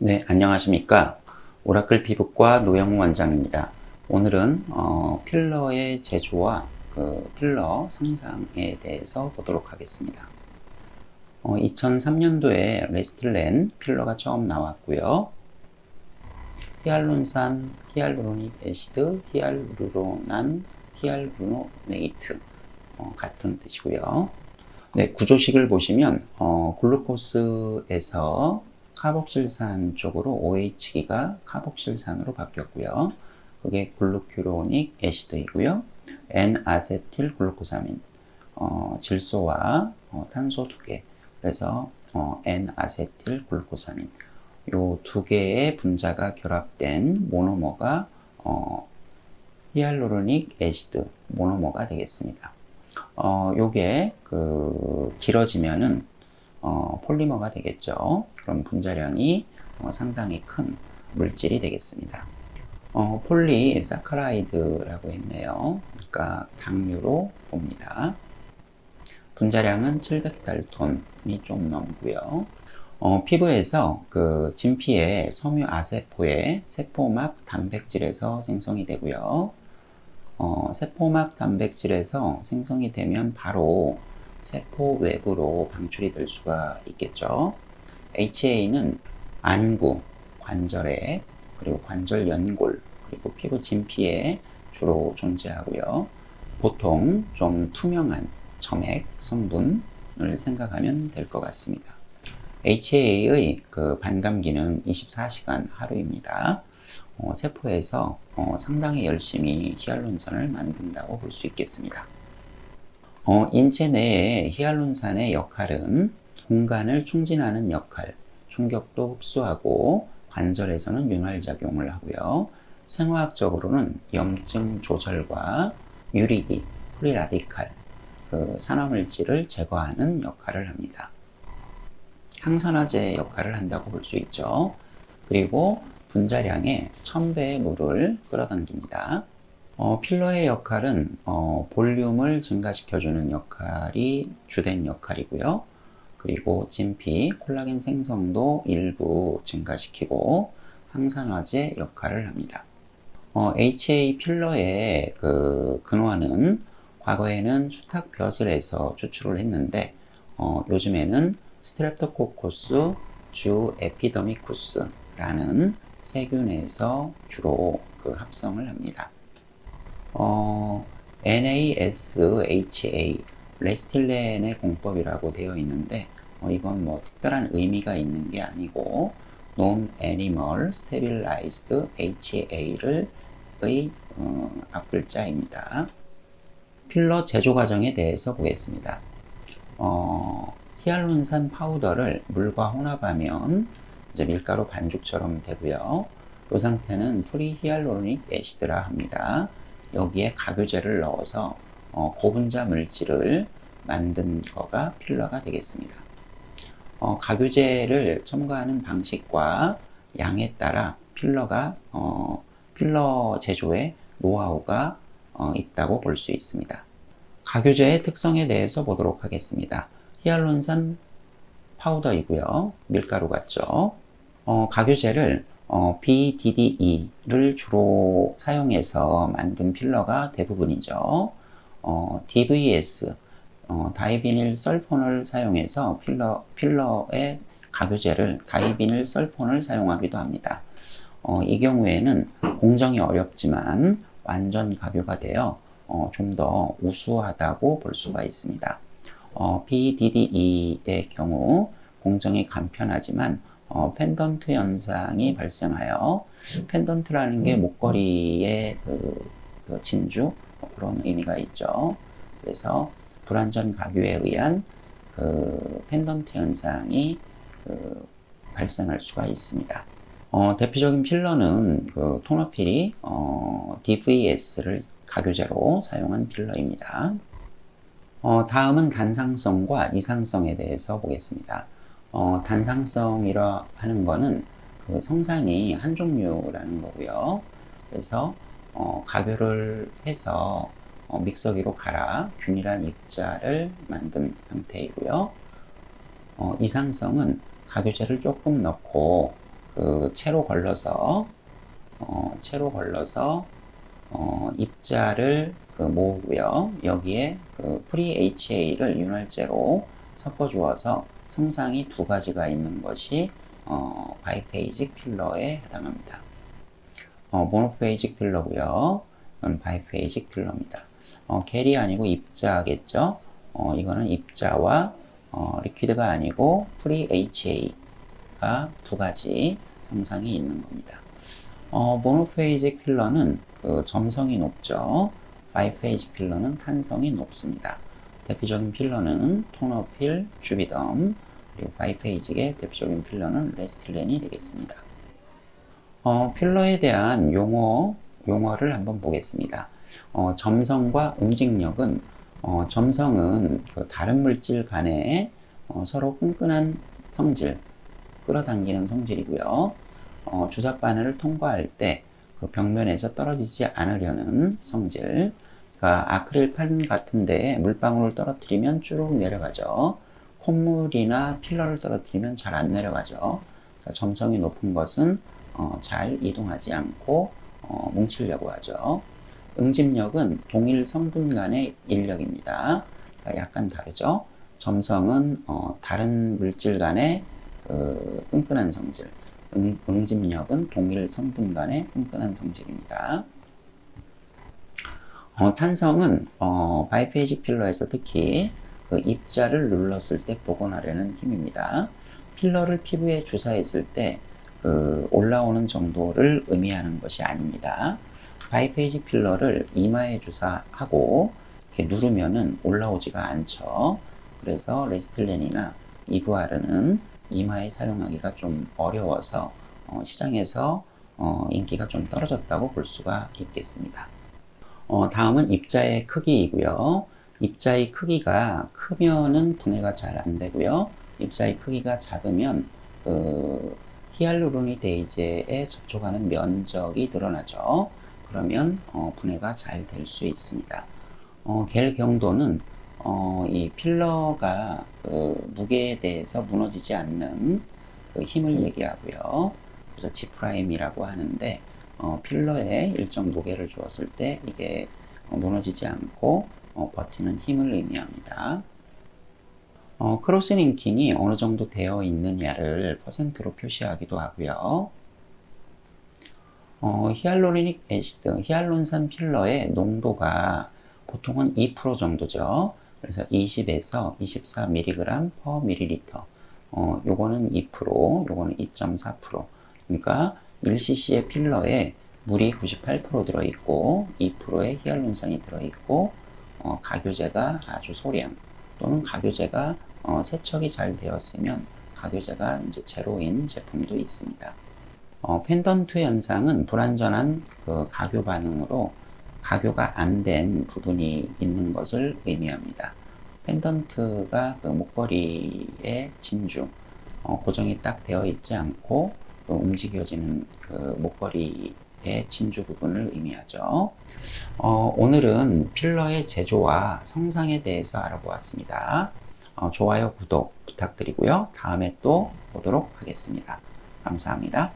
네, 안녕하십니까. 오라클 피부과 노영우 원장입니다. 오늘은 어, 필러의 제조와 그 필러 생산에 대해서 보도록 하겠습니다. 어, 2003년도에 레스틀렌 필러가 처음 나왔고요. 히알론산, 히알루로닉 애시드, 히알루로난, 히알루로네이트 어, 같은 뜻이고요. 네, 구조식을 보시면 어, 글루코스에서 카복실산 쪽으로 OH기가 카복실산으로 바뀌었고요. 그게 글루큐로닉 애시드이고요. N-아세틸 글루코사민, 어, 질소와 어, 탄소 두 개. 그래서 어, N-아세틸 글루코사민. 요 두 개의 분자가 결합된 모노머가 어, 히알루로닉 애시드 모노머가 되겠습니다. 어, 요게 그 길어지면은 어, 폴리머가 되겠죠. 그럼 분자량이 어, 상당히 큰 물질이 되겠습니다. 어, 폴리사카라이드라고 했네요. 그러니까 당류로 봅니다. 분자량은 700달톤이 좀 넘고요. 어, 피부에서 그 진피의 섬유 아세포의 세포막 단백질에서 생성이 되고요. 어, 세포막 단백질에서 생성이 되면 바로 세포 외부로 방출이 될 수가 있겠죠. HA는 안구, 관절에, 그리고 관절 연골, 그리고 피부 진피에 주로 존재하고요. 보통 좀 투명한 점액 성분을 생각하면 될 것 같습니다. HA의 그 반감기는 24시간 하루입니다. 어, 세포에서 어, 상당히 열심히 히알론산을 만든다고 볼 수 있겠습니다. 어, 인체 내의 히알론산의 역할은 공간을 충진하는 역할, 충격도 흡수하고 관절에서는 윤활작용을 하고요. 생화학적으로는 염증 조절과 유리기, 프리라디칼, 그 산화물질을 제거하는 역할을 합니다. 항산화제 역할을 한다고 볼 수 있죠. 그리고 분자량의 1000배의 물을 끌어당깁니다. 어, 필러의 역할은 어, 볼륨을 증가시켜주는 역할이 주된 역할이고요. 그리고 진피, 콜라겐 생성도 일부 증가시키고 항산화제 역할을 합니다. 어, HA 필러의 그 근원은 과거에는 수탉 벼슬에서 추출을 했는데 어, 요즘에는 스트랩토코코스 주 에피더미쿠스라는 세균에서 주로 그 합성을 합니다. 어, NASHA 레스틸렌의 공법이라고 되어 있는데 어, 이건 뭐 특별한 의미가 있는 게 아니고 Non-Animal Stabilized HA를 의 어, 앞글자입니다. 필러 제조 과정에 대해서 보겠습니다. 어, 히알론산 파우더를 물과 혼합하면 이제 밀가루 반죽처럼 되고요. 이 상태는 프리 히알루로닉 애시드라 합니다. 여기에 가교제를 넣어서 어, 고분자 물질을 만든 거가 필러가 되겠습니다. 어, 가교제를 첨가하는 방식과 양에 따라 필러가 어, 필러 제조의 노하우가 어, 있다고 볼 수 있습니다. 가교제의 특성에 대해서 보도록 하겠습니다. 히알론산 파우더이고요. 밀가루 같죠. 어, 가교제를 어, BDDE를 주로 사용해서 만든 필러가 대부분이죠. 어, DVS, 어, 다이비닐 설폰을 사용해서 필러, 필러의 가교제를 다이비닐 설폰을 사용하기도 합니다. 어, 이 경우에는 공정이 어렵지만 완전 가교가 되어 어, 좀 더 우수하다고 볼 수가 있습니다. 어, BDDE의 경우 공정이 간편하지만 어, 펜던트 현상이 발생하여 펜던트라는 게 목걸이의 그, 그 진주 그런 의미가 있죠. 그래서 불완전 가교에 의한 그 펜던트 현상이 그 발생할 수가 있습니다. 어, 대표적인 필러는 그 토너필이 어, DVS를 가교제로 사용한 필러입니다. 어, 다음은 단상성과 이상성에 대해서 보겠습니다. 어, 단상성이라 하는 거는 그 성상이 한 종류라는 거고요. 그래서 어, 가교를 해서 어, 믹서기로 갈아 균일한 입자를 만든 형태이고요. 어, 이상성은 가교제를 조금 넣고 그그 채로 걸러서 어, 채로 걸러서 어, 입자를 그 모으고요. 여기에 그 프리 HA를 윤활제로 섞어 주어서 성상이 두 가지가 있는 것이 어, 바이페이직 필러에 해당합니다. 어, 모노페이직 필러고요. 이건 바이페이직 필러입니다. 어, 겔이 아니고 입자겠죠. 어, 이거는 입자와 어, 리퀴드가 아니고 프리 HA가 두 가지 성상이 있는 겁니다. 어, 모노페이직 필러는 그 점성이 높죠. 바이페이직 필러는 탄성이 높습니다. 대표적인 필러는 토너필, 주비덤, 그리고 바이페이직의 대표적인 필러는 레스틸렌이 되겠습니다. 어, 필러에 대한 용어, 용어를 한번 보겠습니다. 어, 점성과 움직력은 어, 점성은 그 다른 물질 간에 어, 서로 끈끈한 성질, 끌어당기는 성질이고요. 어, 주사 바늘을 통과할 때 그 벽면에서 떨어지지 않으려는 성질. 그러니까 아크릴판 같은데 물방울을 떨어뜨리면 쭉 내려가죠. 콧물이나 필러를 떨어뜨리면 잘 안 내려가죠. 그러니까 점성이 높은 것은 어, 잘 이동하지 않고 어, 뭉치려고 하죠. 응집력은 동일 성분 간의 인력입니다. 그러니까 약간 다르죠. 점성은 어, 다른 물질 간의 그 끈끈한 성질, 응, 응집력은 동일 성분 간의 끈끈한 성질입니다. 어, 탄성은 어, 바이페이직 필러에서 특히 그 입자를 눌렀을 때 복원하려는 힘입니다. 필러를 피부에 주사했을 때 그 올라오는 정도를 의미하는 것이 아닙니다. 바이페이직 필러를 이마에 주사하고 누르면은 올라오지가 않죠. 그래서 레스틀렌이나 이브아르는 이마에 사용하기가 좀 어려워서 어, 시장에서 어, 인기가 좀 떨어졌다고 볼 수가 있겠습니다. 어, 다음은 입자의 크기이고요. 입자의 크기가 크면은 분해가 잘 안 되고요. 입자의 크기가 작으면 그 히알루로니데이제에 접촉하는 면적이 늘어나죠. 그러면 어, 분해가 잘 될 수 있습니다. 어, 겔 경도는 어, 이 필러가 그 무게에 대해서 무너지지 않는 그 힘을 얘기하고요. 그래서 G'이라고 하는데 어, 필러에 일정 무게를 주었을 때 이게 어, 무너지지 않고 어, 버티는 힘을 의미합니다. 어, 크로스링킹이 어느 정도 되어 있느냐를 퍼센트로 표시하기도 하고요. 어, 히알루로닉 애시드, 히알론산 필러의 농도가 보통은 2% 정도죠. 그래서 20에서 24mg per ml. 어, 요거는 2%, 요거는 2.4%. 그러니까 1cc의 필러에 물이 98% 들어있고 2%의 히알론산이 들어있고 어, 가교제가 아주 소량 또는 가교제가 어, 세척이 잘 되었으면 가교제가 이제 제로인 제품도 있습니다. 어, 펜던트 현상은 불완전한 그 가교 반응으로 가교가 안 된 부분이 있는 것을 의미합니다. 펜던트가 그 목걸이의 진주 어, 고정이 딱 되어 있지 않고 그 움직여지는 그 목걸이의 진주 부분을 의미하죠. 어, 오늘은 필러의 제조와 성상에 대해서 알아보았습니다. 어, 좋아요, 구독 부탁드리고요. 다음에 또 보도록 하겠습니다. 감사합니다.